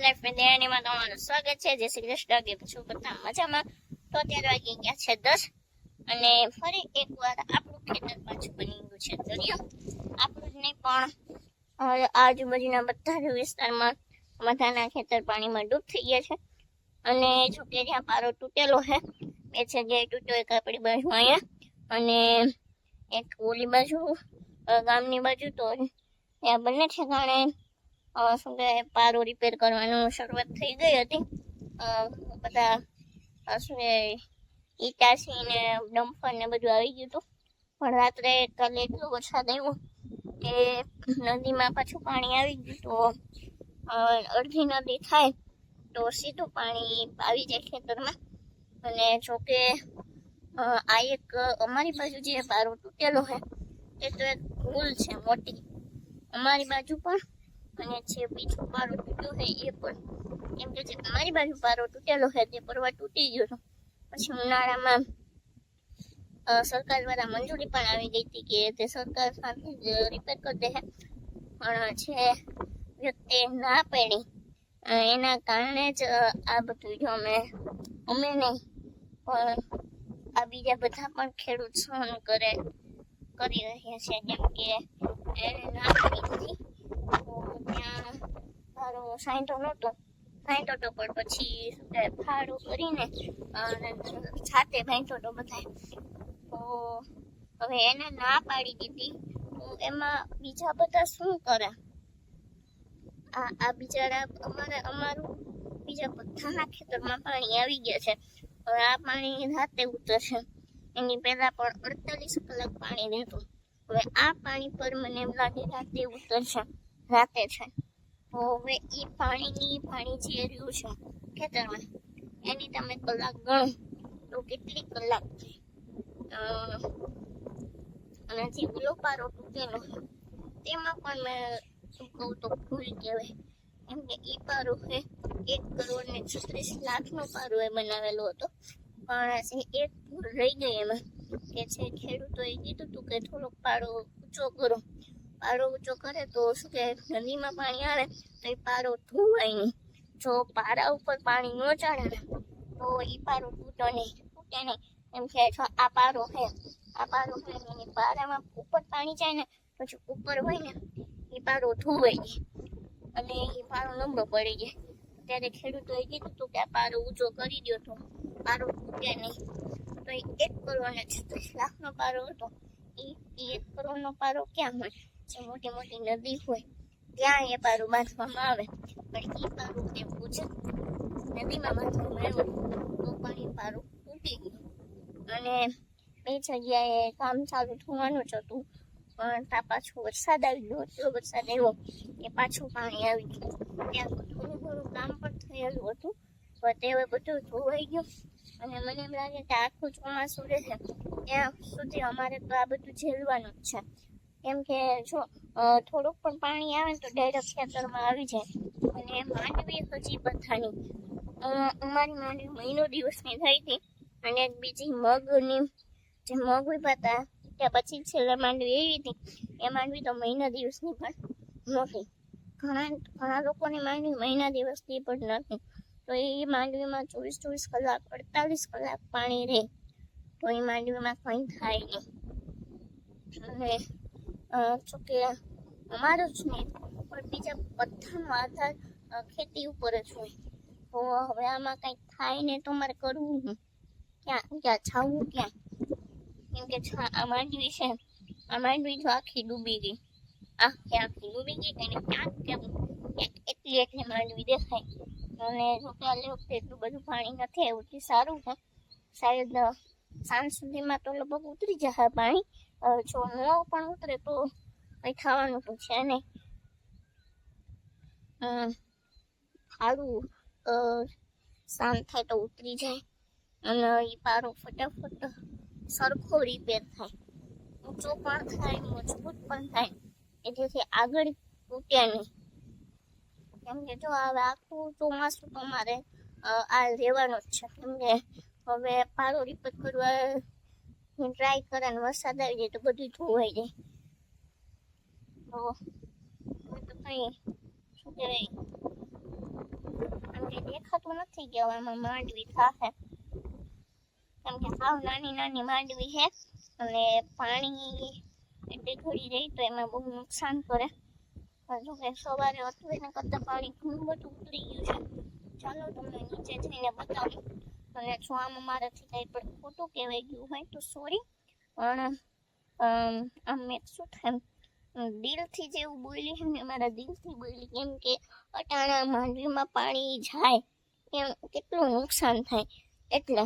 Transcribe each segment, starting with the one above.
Life મેં દેણીમાં તમારું સ્વાગત છે. જય શ્રી કૃષ્ણ. કે છું બધા મજામાં. તો અત્યારે વાગી ગયા છે દસ. અને ફરી એકવાર આપણું ખેતર પાછું બની ગયું છે દરિયો. આપણું જ નહીં પણ આજુબાજુના બધા જ વિસ્તારમાં બધાના ખેતર પાણીમાં ડૂબ થઈ ગયા છે. અને જો કે જ્યાં પારો તૂટેલો છે. બે જગ્યાએ તૂટ્યો એક આપણી બાજુ અહીંયા. અને એક ઓલી બાજુ ગામની બાજુ તો ત્યાં બંને ઠેકાણે અ, શું કહેવાય, પારો રિપેર કરવાનું શરૂઆત થઈ ગઈ હતી. બધા શું કહેવાય ઈટાસી ને ડમ્ફર ને બધું આવી ગયું હતું. પણ રાત્રે કાલે એટલો વરસાદ આવ્યો કે નદીમાં પાછું પાણી આવી ગયું તો અડધી નદી થાય તો સીધું પાણી આવી જાય ખેતરમાં. અને જોકે આ એક અમારી બાજુ જે પારો તૂટેલો છે એ તો એક ભૂલ છે મોટી. અમારી બાજુ પણ અને જે બીજો પારો તૂટ્યો છે, એ પણ. એમ કે જે મારી બાજુ પારો તૂટેલો છે તે પરવા તૂટી ગયો પછી ઉનાળામાં સરકાર દ્વારા મંજૂરી પણ આવી ગઈ હતી કે તે સરકાર સાથે જ રિપેર કરી દે છે. પણ છે, વ્યક્તિ ના પાડી. એના કારણે જ આ બધું જો અમે અમે નહીં, પણ આ બીજા બધા પણ ખેડૂત સહન કરે, કરી રહ્યા છે, જેમ કે એને ના પડી હતી. મારો સાઈન્ટો નહોતો. સાંઈઠો તો પણ પછી ફાળો કરીને સાથે બાંધ્યો તો બધા તો હવે એને ના પાડી દીધી. તો એમાં બીજા બધા શું કરે? આ આ બિચારા અમારે, અમારું બીજા બધાના ખેતરમાં પાણી આવી ગયા છે. હવે આ પાણી રાતે ઉતરશે. એની પહેલાં પણ અડતાલીસ કલાક પાણી રહેતું. હવે આ પાણી પર મને એમ લાગે રાતે ઉતરશે. રાતે છે. હવે એ પાણીની પાણી જે રહ્યું છે ખેતરમાં, એની તમે કલાક ગણો તો કેટલી કલાક થઈ અને જે ઓલો પારો તૂટેલો, તેમાં પણ મેં શું કહું તો ભૂલ કહેવાય. એમ કે એ પારો છે એક કરોડ ને છત્રીસ લાખનો પારો એ બનાવેલો હતો. પણ એક ભૂલ રહી ગઈ એમાં, કે જે ખેડૂતોએ કીધું હતું કે થોડોક પારો ઊંચો કરો. પારો ઊંચો કરે તો શું કે નદીમાં પાણી આવે તો એ પારો ધોવાય નહીં. જો પારા ઉપર પાણી ન ચડે ને તો એ પારો તૂટો નહીં, તૂટે નહીં. એમ કે જો આ પારો છે આ પારો છે એની પારામાં ઉપર પાણી જાય ને પછી ઉપર હોય ને એ પારો ધોવાય જાય અને એ પારો નબળો પડી જાય. ત્યારે ખેડૂતોએ કીધું હતું કે આ પારો ઊંચો કરી દો તો પારો તૂટે નહીં. તો એ એક કરોડ ને છત્રીસ લાખનો પારો હતો. એ એક કરોડનો પારો ક્યાં હોય? જે મોટી મોટી નદી હોય ત્યાં એ પારું બાંધવામાં આવે પણ એ પારું તે પૂછે નદીમાં બાંધવામાં આવ્યું તો પણ એ પારું તૂટી ગયું અને બે જગ્યાએ કામ ચાલુ થવાનું જ હતું પણ ત્યાં પાછો વરસાદ આવી ગયો એટલો વરસાદ આવ્યો કે પાછું પાણી આવી ગયું ત્યાં થોડું ઘણું કામ પણ થયેલું હતું પણ તે હવે બધું ધોવાઈ ગયું અને મને એમ લાગે કે આખું ચોમાસું રહેશે ત્યાં સુધી અમારે તો આ બધું ઝેલવાનું જ છે કેમ કે જો થોડુંક પણ પાણી આવે તો ડાયરેક્ટ ખેતરમાં આવી જાય. અને માંડવી હજી બધાની. અમારી માંડવી મહિનો દિવસની થઈ હતી. અને બીજી મગની, જે મગ ઊભા ત્યાં પછી છેલ્લે માંડવી એવી હતી. એ માંડવી તો મહિના દિવસની પણ નથી ઘણા ઘણા લોકોની માંડવી મહિના દિવસની પણ નથી તો એ માંડવીમાં ચોવીસ ચોવીસ કલાક, અડતાલીસ કલાક પાણી રહે. તો એ માંડવીમાં કંઈ થાય નહીં. અને જોકે અમારો જ નહીં, પણ બીજા બધાનો આધાર ખેતી ઉપર જ હોય. તો હવે આમાં કંઈક થાય ને તો મારે કરવું હું. ક્યાં ક્યાં છાવું ક્યાં? કેમ કે આ માંડવી છે. આ માંડવી જો આખી ડૂબી ગઈ. આખી આખી ડૂબી ગઈ તેને ક્યાંક ક્યાંક એટલી એટલી માંડવી દેખાય. અને જો કે આ વખતે એટલું બધું પાણી નથી તે સારું છે. શાયદ સાંજ સુધીમાં તો લગભગ ઉતરી જશે પાણી. જો ન પણ ઉતરે તો કંઈ થવાનું તો છે નહીં. સારું શાંત થાય તો ઉતરી જાય અને એ પારો ફટાફટ સરખો રિપેર થાય. ઊંચો પણ થાય, મજબૂત પણ થાય. કે જેથી આગળ તૂટે નહીં. કેમ કે જો હવે આખું ચોમાસું તમારે આ રહેવાનું જ છે. કેમ કે હવે પારો રિપેર કરવા ટ્રાય કરે અને વરસાદ આવી જાય તો બધું ધોવાઈ જાય. તો તો કંઈ શું કહેવાય? દેખાતું નથી કે હવે એમાં માંડવી થશે કેમ કે સાવ નાની નાની માંડવી છે અને પાણી એટલે ઘડી રહી તો એમાં બહુ નુકસાન કરે. હજુ કે સવારે હતું એના કરતાં પાણી ઘણું બધું ઉતરી ગયું છે. ચાલો તમને નીચે જઈને બતાવું. અને જો આમ મારાથી કંઈ પણ ખોટું કહેવાય ગયું હોય તો સોરી પણ આમ મેં શું થાય દિલથી જેવું બોલી છે ને મારા દિલથી બોલી કેમ કે અટાણા માંડવીમાં પાણી જાય એમ કેટલું નુકસાન થાય. એટલે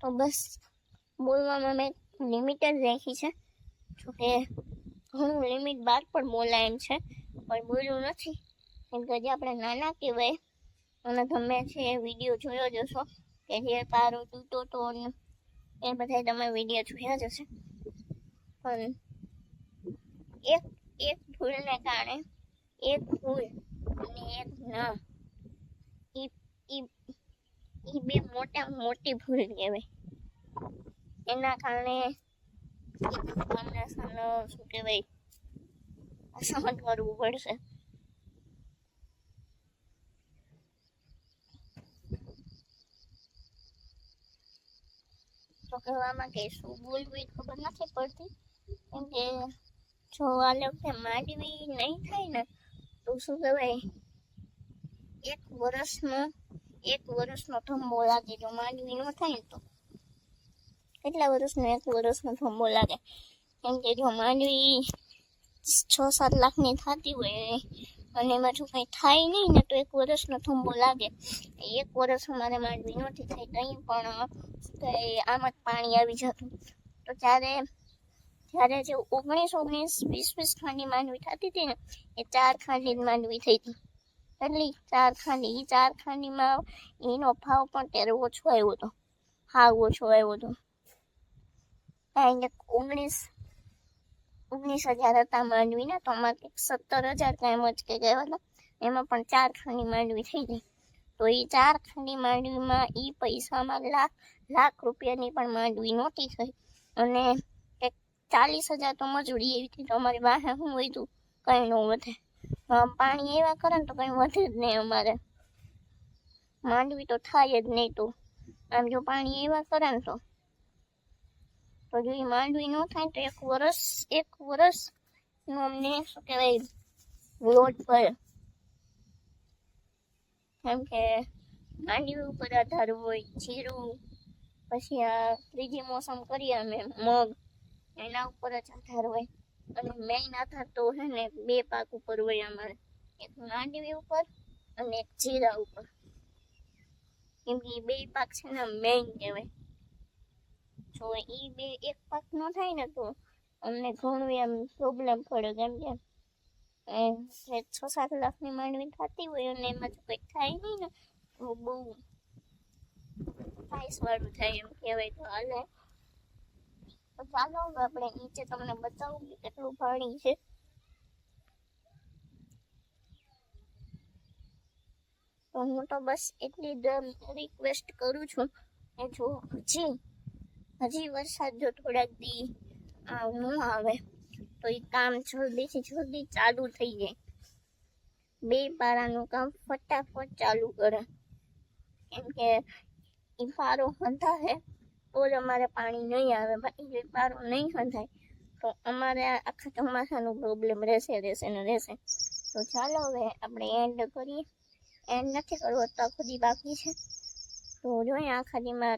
તો બસ બોલવામાં મેં લિમિટ જ રાખી છે. જોકે ઘણું લિમિટ બહાર પણ બોલાય એમ છે, પણ બોલ્યું નથી. કેમ કે હજી આપણે નાના કહેવાય. અને તમે છે વીડિયો જોયો જ હશો કે જે પારો તૂટો તો એ બધા તમે વીડિયો જોયા જશે પણ એક એક ભૂલને કારણે એક ભૂલ અને એક ના, ઈ બે મોટા, મોટી ભૂલ કહેવાય. એના કારણે તમને સામે શું કહેવાય? સહન કરવું પડશે. તો કહેવામાં કે શું બોલવું ખબર નથી પડતી. કેમ કે જો આ લોકોને માંડવી નહીં થાય ને, તો શું કહેવાય? એક વર્ષનો એક વર્ષનો થંભો લાગે. જો માંડવી ન થાય ને તો. કેટલા વર્ષનો? એક વર્ષનો થંભો લાગે. કેમ કે જો માંડવી છ સાત લાખની થતી હોય અને એમાં જો કંઈ થાય નહીં ને તો એક વર્ષનો થંભો લાગે. એક વર્ષ અમારે માંડવી નહોતી થઈ કંઈ પણ આમ જ પાણી આવી જતું. તો ત્યારે જ્યારે જે ઓગણીસ ઓગણીસ, વીસ વીસ ખાંડની માંડવી થતી હતી ને, એ ચાર ખાંડની માંડવી થઈ હતી. એટલી ચાર ખાંડી એ ચાર ખાંડીમાં એનો ભાવ પણ ત્યારે ઓછો આવ્યો હતો. હા ઓછો આવ્યો હતો. કારણ કે ઓગણીસ ઓગણીસ હજાર હતા માંડવીના તો અમારે કંઈક સત્તર હજાર કાંઈ જ કંઈક આવ્યા હતા. એમાં પણ ચાર ખંડી માંડવી થઈ ગઈ. તો એ ચાર ખંડી માંડવીમાં એ પૈસામાં લાખ લાખ રૂપિયાની પણ માંડવી નહોતી થઈ. અને કંઈક ચાલીસ હજાર તો મજૂરી એવી હતી, તો અમારી વાહે શું વધ્યું કંઈ ન વધે. પાણી એવા કરે ને, તો કંઈ વધે જ નહીં અમારે. માંડવી તો થાય જ નહીં તો. આમ જો પાણી એવા કરે ને તો તો જો એ માંડવી ન થાય તો એક વર્ષ એક વર્ષનું અમને શું કહેવાય લોટ પડે કેમ કે માંડવી ઉપર આધાર હોય જીરું પછી આ ત્રીજી મોસમ કરીએ અમે મગ એના ઉપર જ આધાર હોય અને મેઇન આધાર તો છે ને બે પાક ઉપર હોય અમારે એક માંડવી ઉપર અને એક જીરા ઉપર કેમ કે બે પાક છે ને મેઇન કહેવાય જો એ બે એક પાક ન થાય ને તો અમને ઘણું એમ પ્રોબ્લેમ પડે, કેમ કે છ સાત લાખની માંડવી થતી હોય અને એમાં જો કંઈક થાય નહીં ને, તો બહુ વાળું થાય એમ કહેવાય તો હાલે. તો ચાલો હવે આપણે નીચે તમને બતાવું કે કેટલું પાણી છે. તો હું તો બસ એટલી જ રિક્વેસ્ટ કરું છું. કે જો હજી હજી વરસાદ જો થોડાક દી ન આવે, તો એ કામ જલ્દીથી જલ્દી ચાલુ થઈ જાય. બે પારાનું કામ ફટાફટ ચાલુ કરે. કેમ કે એ પારો હંધાશે તો જ અમારે પાણી નહીં આવે. બાકી જો પારો નહીં હંધાય, તો અમારે આખા ચોમાસાનો પ્રોબ્લેમ રહેશે રહેશે ને રહેશે. તો ચાલો હવે આપણે એન્ડ કરીએ. એન્ડ નથી કરવો, તો આખો દી બાકી છે. તો જોઈએ આખા દીમાં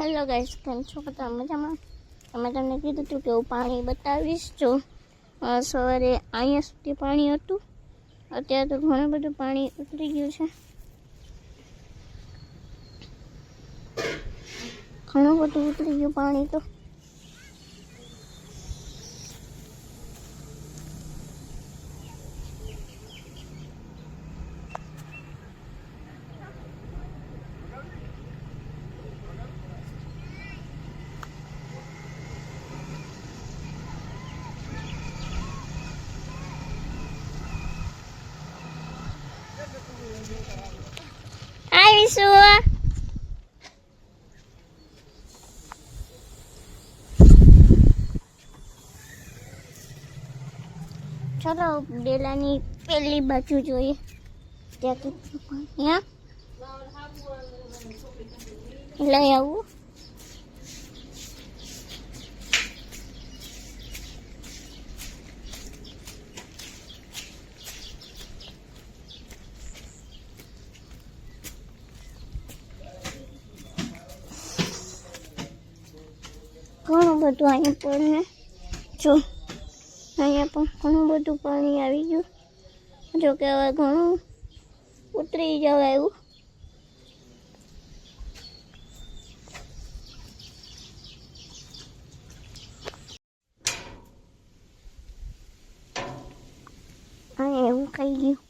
હેલો ગાઈસ કેમ છો? બધા મજામાં? અમે તમને કીધું હતું કે હું પાણી બતાવીશ જો સવારે અહીંયા સુધી પાણી હતું. અત્યારે તો ઘણું બધું પાણી ઉતરી ગયું છે. ઘણું બધું ઉતરી ગયું પાણી તો. આવીશું ચલો ડેલાની પેલી બાજુ જોઈએ. ત્યાં કેટલું લઈ આવું ઘણું બધું અહીંયા પડે જો, અહીંયા પણ ઘણું બધું પાણી આવી ગયું. જો કે હવે ઘણું ઉતરી જવાય એવું. અહીંયા એવું કહી ગયું.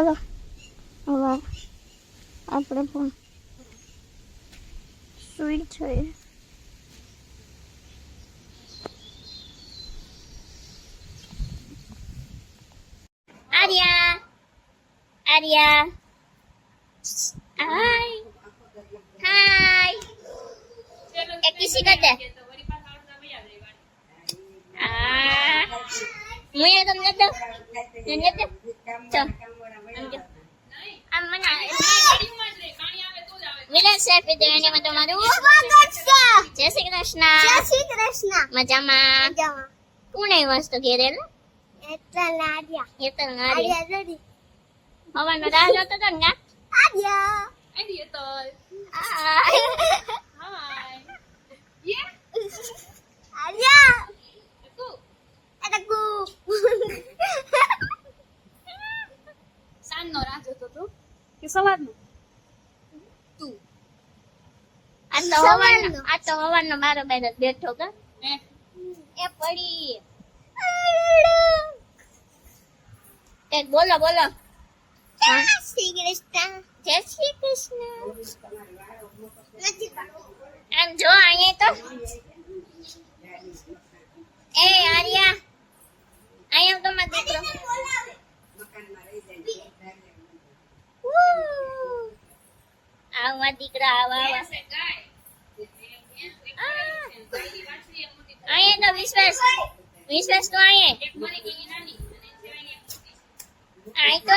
ચલો. હવે આપણે પણ સુઈ જઈએ. આર્યા. આર્યા. હાય. હાય. એક કિસી કર દે આ મુએ તમને દો તમને દો ચલ સમજો આમ મને વિલાસ આપી દે એને માં તમારું જય શ્રી કૃષ્ણ જય શ્રી કૃષ્ણ મજામાં મજામાં કોણ આવ્યો વસ્તુ ઘેરે એટલે લાડ્યા હેતલ નારી આર્યા રેડી હવાનો રાહ જોતો તો ને આર્યા આર્યા এটা કુ સાંજનો રાહ જોતો તો કે સવારનો તું આ તો હવાનો આ તો હવાનો મારો બેન જ બેઠો કે એ પડી એ બોલો બોલો જય શ્રી કૃષ્ણ જય શ્રી કૃષ્ણ આમ જો અહીંયા તો એ આર્યા અહીંયા તો મારો દીકરો આવ મારા દીકરા આવા. અહીંયા તો વિશ્વાસ વિશ્વાસ તો અહીંયા અહીં તો